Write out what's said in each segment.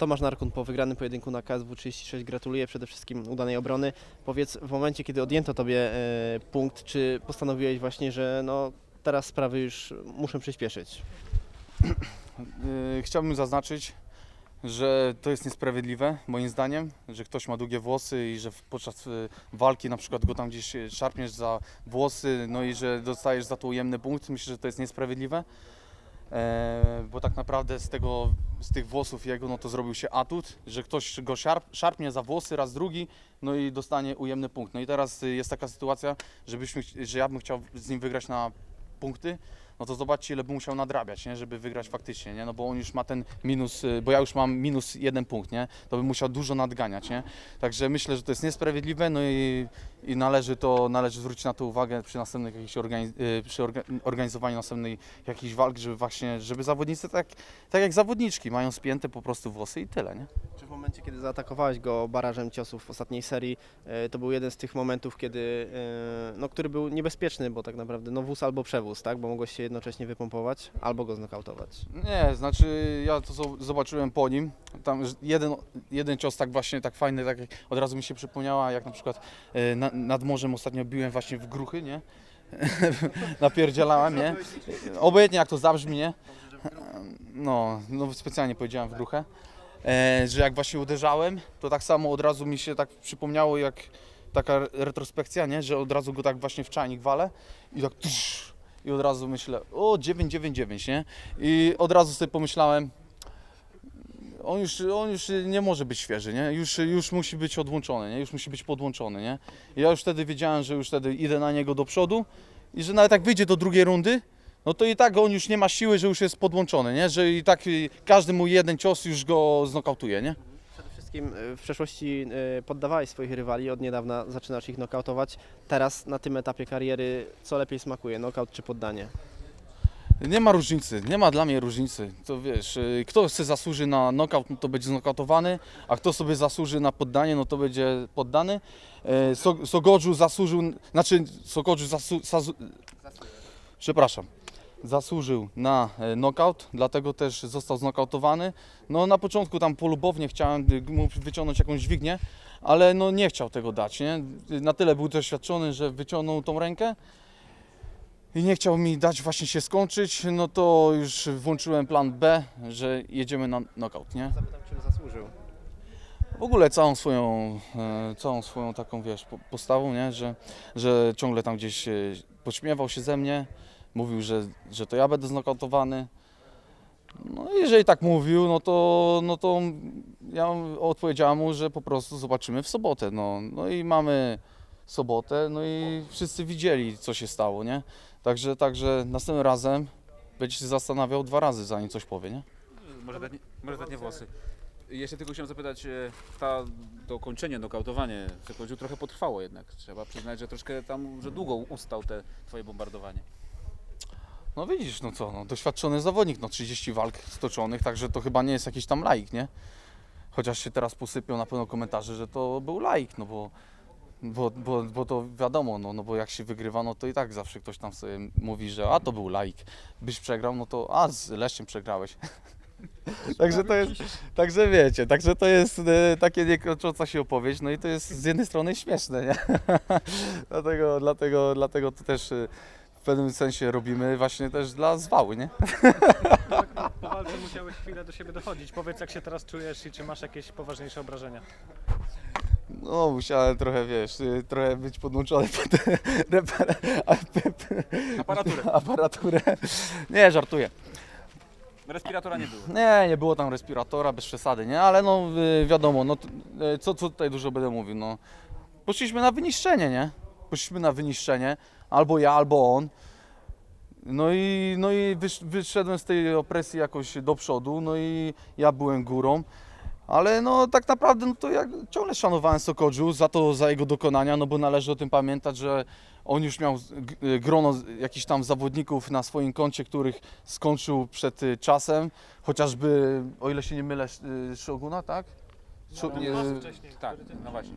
Tomasz Narkun po wygranym pojedynku na KSW 36 gratuluję przede wszystkim udanej obrony. Powiedz, w momencie kiedy odjęto tobie e, punkt, czy postanowiłeś właśnie, że no teraz sprawy już muszę przyspieszyć? Yy, Chciałbym zaznaczyć, że to jest niesprawiedliwe, moim zdaniem, że ktoś ma długie włosy i że podczas y, walki na przykład go tam gdzieś szarpniesz za włosy, no i że dostajesz za to ujemny punkt. Myślę, że to jest niesprawiedliwe, e, bo tak naprawdę z, tego, z tych włosów jego no to zrobił się atut, że ktoś go szarp, szarpnie za włosy raz drugi, no i dostanie ujemny punkt. No i teraz y, jest taka sytuacja, żebyśmy, że ja bym chciał z nim wygrać na punkty, no to zobaczcie, ile by musiał nadrabiać, nie? żeby wygrać faktycznie, nie? no bo on już ma ten minus, y, bo ja już mam minus jeden punkt, nie? to by musiał dużo nadganiać, nie? Także myślę, że to jest niesprawiedliwe, no i, i należy to, należy zwrócić na to uwagę przy następnych jakichś organiz, y, przy orga, organizowaniu następnej jakichś walk, żeby właśnie, żeby zawodnicy tak, tak jak zawodniczki mają spięte po prostu włosy i tyle, nie? Czy w momencie, kiedy zaatakowałeś go barażem ciosów w ostatniej serii, e, to był jeden z tych momentów, kiedy, e, no, który był niebezpieczny, bo tak naprawdę no, wóz albo przewóz, tak? bo mogłeś się jednocześnie wypompować albo go znokautować. Nie, znaczy ja to zo- zobaczyłem po nim. Tam jeden, jeden cios tak właśnie tak fajny, tak od razu mi się przypomniała, jak na przykład e, na, nad morzem ostatnio biłem właśnie w gruchy, nie? Napierdzielałem, nie? Obojętnie jak to zabrzmi, nie? No, no specjalnie powiedziałem w gruchę. E, że jak właśnie uderzałem, to tak samo od razu mi się tak przypomniało jak taka retrospekcja, nie? Że od razu go tak właśnie w czajnik walę i tak tusz, i od razu myślę, o 999, nie? I od razu sobie pomyślałem, on już, on już nie może być świeży, nie? Już, już musi być odłączony, nie? Już musi być podłączony, nie? Ja już wtedy wiedziałem, że już wtedy idę na niego do przodu i że nawet jak wyjdzie do drugiej rundy, no to i tak on już nie ma siły, że już jest podłączony, nie? Że i tak y, każdy mu jeden cios już go znokautuje, nie? Przede wszystkim e, w przeszłości e, poddawałeś swoich rywali, od niedawna zaczynasz ich nokautować. Teraz na tym etapie kariery co lepiej smakuje, nokaut czy poddanie? Nie ma różnicy, nie ma dla mnie różnicy. To wiesz, y, kto sobie zasłuży na knockout, no to będzie znokautowany, a kto sobie zasłuży na poddanie, no to będzie poddany. E, So- zasłużył, znaczy Sogodżu zasu, zasu, przepraszam, zasłużył na e, knockout, dlatego też został znokautowany. No na początku tam polubownie chciałem y, mu wyciągnąć jakąś dźwignię, ale no nie chciał tego dać, nie? Na tyle był doświadczony, że wyciągnął tą rękę i nie chciał mi dać właśnie się skończyć, no to już włączyłem plan B, że jedziemy na knockout, nie? Zapytam, czym zasłużył. W ogóle całą swoją, e, całą swoją taką, wiesz, po- postawą, nie? Że, że ciągle tam gdzieś e, podśmiewał się ze mnie, mówił, że, że to ja będę znokautowany. No i jeżeli tak mówił, no to, no to ja odpowiedziałem mu, że po prostu zobaczymy w sobotę, no. No i mamy sobotę, no i wszyscy widzieli, co się stało, nie? Także, także następnym razem będzie się zastanawiał dwa razy, zanim coś powie, nie? Może dać, nie- może dać nie włosy. Jeszcze tylko chciałem zapytać, e, ta, to kończenie, nokautowanie w Sokodziu trochę potrwało jednak. Trzeba przyznać, że troszkę tam, że długo ustał te twoje bombardowanie. No widzisz, no co, no, doświadczony zawodnik, no 30 walk stoczonych, także to chyba nie jest jakiś tam laik, nie? Chociaż się teraz posypią na pewno komentarze, że to był laik, no bo, bo, bo, bo to wiadomo, no, no bo jak się wygrywa, no to i tak zawsze ktoś tam sobie mówi, że a to był laik. Byś przegrał, no to a z Leszciem przegrałeś. także to jest, także wiecie, także to jest e, takie niekończąca się opowieść, no i to jest z jednej strony śmieszne, nie? dlatego, dlatego, dlatego to też e, w pewnym sensie robimy właśnie też dla zwały, nie? Po walce musiałeś chwilę do siebie dochodzić. Powiedz, jak się teraz czujesz i czy masz jakieś poważniejsze obrażenia? No, musiałem trochę, wiesz, y, trochę być podłączony pod Aparaturę. aparaturę. Nie, żartuję. Respiratora nie było. Nie, nie było tam respiratora, bez przesady, nie? Ale no, y, wiadomo, no, y, co, co tutaj dużo będę mówił, no. Poszliśmy na wyniszczenie, nie? Poszliśmy na wyniszczenie, albo ja, albo on. No i, no i wysz, wyszedłem z tej opresji jakoś do przodu, no i ja byłem górą. Ale no tak naprawdę no to ja ciągle szanowałem Sokodżu za to, za jego dokonania, no bo należy o tym pamiętać, że on już miał y, grono jakichś tam zawodników na swoim koncie, których skończył przed y, czasem, chociażby, o ile się nie mylę, Sz- y, Shoguna, tak? Szo- No, Masy wcześniej. Tak, no właśnie.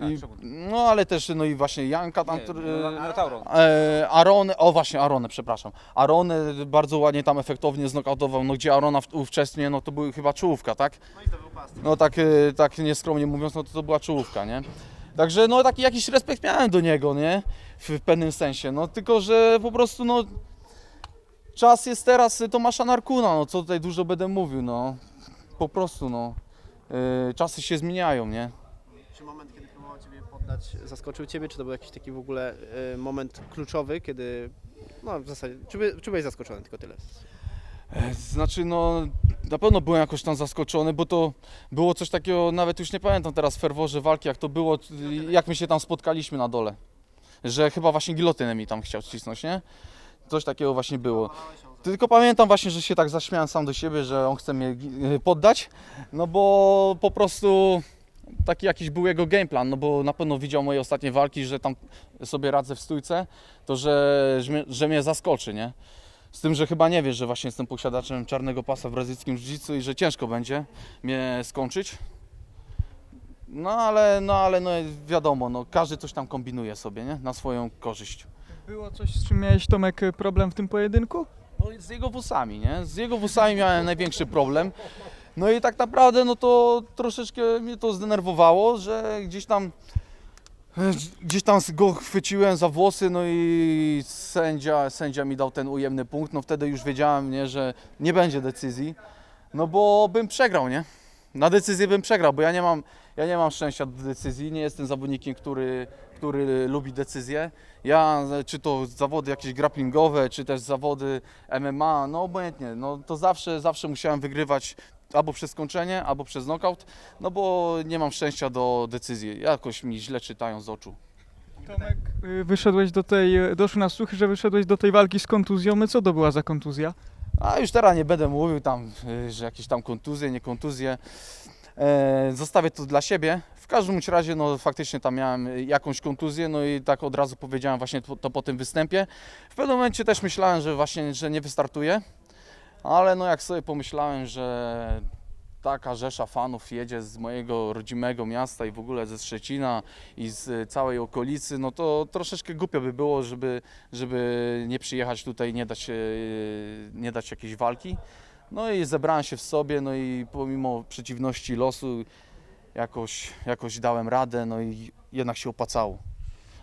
Tak, I, no ale też no i właśnie Janka tam, Nie, który, no, Tauron. E, Aron, o właśnie, Aronę, przepraszam. Aronę bardzo ładnie tam efektownie znokautował, no gdzie Arona w, ówcześnie, no to były chyba czołówka, tak? No i zdobył pas. No tak, e, tak nieskromnie mówiąc, no to to była czołówka, nie? Także no taki jakiś respekt miałem do niego, nie? W, w pewnym sensie, no tylko, że po prostu no czas jest teraz Tomasza Narkuna, no co tutaj dużo będę mówił, no. Po prostu, no. E, czasy się zmieniają, nie? Czy moment, kiedy próbował Ciebie poddać, zaskoczył Ciebie? Czy to był jakiś taki w ogóle y, moment kluczowy, kiedy, no w zasadzie, czy, by, czy byłeś zaskoczony, tylko tyle? E, Znaczy, no na pewno byłem jakoś tam zaskoczony, bo to było coś takiego, nawet już nie pamiętam teraz w ferworze walki, jak to było, jak my się tam spotkaliśmy na dole. Że chyba właśnie gilotynę mi tam chciał ścisnąć, nie? Coś takiego właśnie było. Tylko pamiętam właśnie, że się tak zaśmiałem sam do siebie, że on chce mnie e, poddać, no bo po prostu taki jakiś był jego game plan, no bo na pewno widział moje ostatnie walki, że tam sobie radzę w stójce, to że, że, mnie, że mnie zaskoczy, nie? Z tym, że chyba nie wiesz, że właśnie jestem posiadaczem czarnego pasa w brazylijskim jiu i że ciężko będzie mnie skończyć. No ale, no ale no wiadomo, no, każdy coś tam kombinuje sobie, nie? Na swoją korzyść. Było coś, z czym miałeś Tomek problem w tym pojedynku? No z jego włosami, nie? Z jego włosami miałem największy problem. No i tak naprawdę, no to troszeczkę mnie to zdenerwowało, że gdzieś tam gdzieś tam go chwyciłem za włosy, no i sędzia, sędzia mi dał ten ujemny punkt, no wtedy już wiedziałem, nie, że nie będzie decyzji, no bo bym przegrał, nie? Na decyzję bym przegrał, bo ja nie mam, ja nie mam szczęścia do decyzji, nie jestem zawodnikiem, który, który lubi decyzję. Ja, czy to zawody jakieś grapplingowe, czy też zawody MMA, no obojętnie, no to zawsze, zawsze musiałem wygrywać albo przez skończenie, albo przez knockout, no bo nie mam szczęścia do decyzji. Jakoś mi źle czytają z oczu. Tomek, y, wyszedłeś do tej, y, doszły na słuchy, że wyszedłeś do tej walki z kontuzją. Co to była za kontuzja? A już teraz nie będę mówił tam, y, że jakieś tam kontuzje, nie kontuzje. E, zostawię to dla siebie. W każdym bądź razie, no faktycznie tam miałem y, jakąś kontuzję, no i tak od razu powiedziałem właśnie to, to po tym występie. W pewnym momencie też myślałem, że właśnie, że nie wystartuję, ale no jak sobie pomyślałem, że taka rzesza fanów jedzie z mojego rodzimego miasta i w ogóle ze Szczecina i z całej okolicy, no to troszeczkę głupio by było, żeby, żeby nie przyjechać tutaj, nie dać, y, nie dać jakiejś walki. No i zebrałem się w sobie, no i pomimo przeciwności losu jakoś, jakoś dałem radę, no i jednak się opłacało.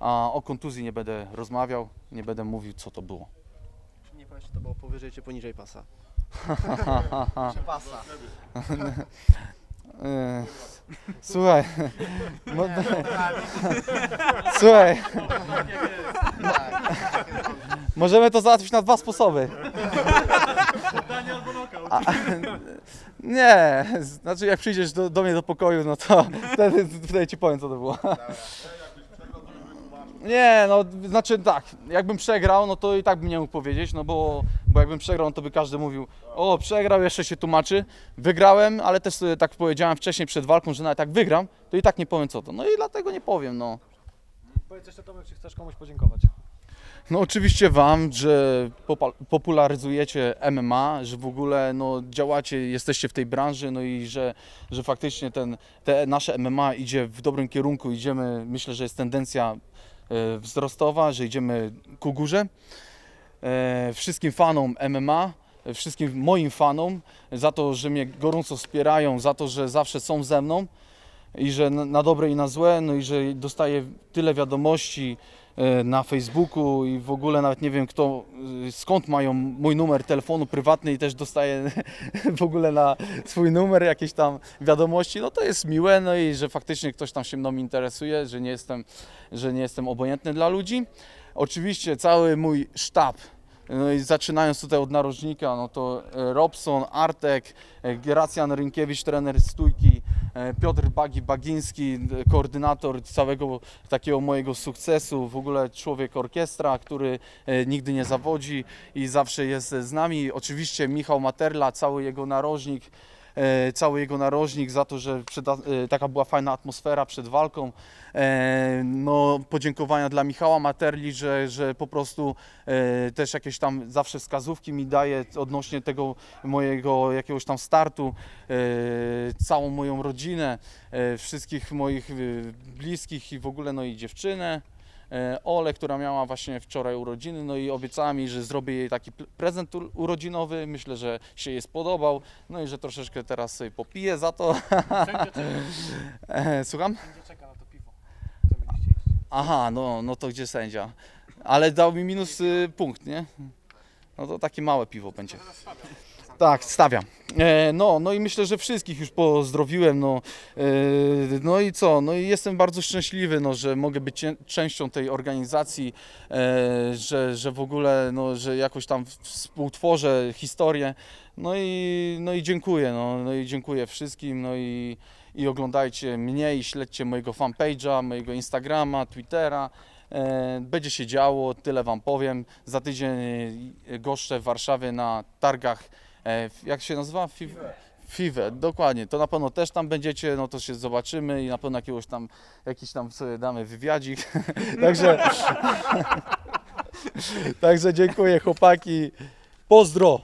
A o kontuzji nie będę rozmawiał, nie będę mówił co to było. Czy to było powyżej czy poniżej pasa. pasa. E, Słuchaj, no, słuchaj, możemy to załatwić na dwa sposoby. A, nie, znaczy jak przyjdziesz do, do mnie do pokoju, no to wtedy, wtedy ci powiem co to było. Nie, no znaczy tak, jakbym przegrał, no to i tak bym nie mógł powiedzieć, no bo, bo jakbym przegrał, no to by każdy mówił, o przegrał, jeszcze się tłumaczy. Wygrałem, ale też sobie tak powiedziałem wcześniej przed walką, że nawet jak wygram, to i tak nie powiem co to. No i dlatego nie powiem, no. Powiedz jeszcze Tomek, czy chcesz komuś podziękować? No oczywiście Wam, że popularyzujecie MMA, że w ogóle no, działacie, jesteście w tej branży, no i że, że faktycznie ten, te nasze MMA idzie w dobrym kierunku, idziemy, myślę, że jest tendencja wzrostowa, że idziemy ku górze. E, wszystkim fanom MMA, e, wszystkim moim fanom za to, że mnie gorąco wspierają, za to, że zawsze są ze mną i że na, dobre i na złe, no i że dostaję tyle wiadomości e, na Facebooku i w ogóle nawet nie wiem kto, e, skąd mają mój numer telefonu prywatny i też dostaję w ogóle na swój numer jakieś tam wiadomości, no to jest miłe, no i że faktycznie ktoś tam się mną interesuje, że nie jestem, że nie jestem obojętny dla ludzi. Oczywiście cały mój sztab, no i zaczynając tutaj od narożnika, no to e, Robson, Artek, e, Gracjan Rynkiewicz, trener stójki, e, Piotr Bagi Bagiński, e, koordynator całego takiego mojego sukcesu, w ogóle człowiek orkiestra, który e, nigdy nie zawodzi i zawsze jest z nami. Oczywiście Michał Materla, cały jego narożnik, e, cały jego narożnik, za to, że e, taka była fajna atmosfera przed walką. E, no, podziękowania dla Michała Materli, że, że po prostu e, też jakieś tam zawsze wskazówki mi daje odnośnie tego mojego jakiegoś tam startu, e, całą moją rodzinę, e, wszystkich moich e, bliskich i w ogóle no i dziewczynę. E, Ole, która miała właśnie wczoraj urodziny, no i obiecała mi, że zrobię jej taki prezent urodzinowy. Myślę, że się jej spodobał, no i że troszeczkę teraz sobie popiję za to. E, Słucham? sędzia czeka na to piwo. Iść? Aha, no, no to gdzie sędzia? Ale dał mi minus y, punkt, nie? No to takie małe piwo będzie. Tak, stawiam. E, no, no i myślę, że wszystkich już pozdrowiłem. No, e, no i co? No i jestem bardzo szczęśliwy, no, że mogę być częścią tej organizacji, e, że, że w ogóle, no, że jakoś tam współtworzę historię. No i, no i dziękuję, no, no i dziękuję wszystkim. No i, i oglądajcie mnie i śledźcie mojego fanpage'a, mojego Instagrama, Twittera. Będzie się działo, tyle Wam powiem. Za tydzień goszczę w Warszawie na targach, jak się nazywa? Fiv- FIWE, dokładnie. To na pewno też tam będziecie, no to się zobaczymy i na pewno jakiegoś tam, jakiś tam sobie damy wywiadzik. Także, także dziękuję chłopaki. Pozdro!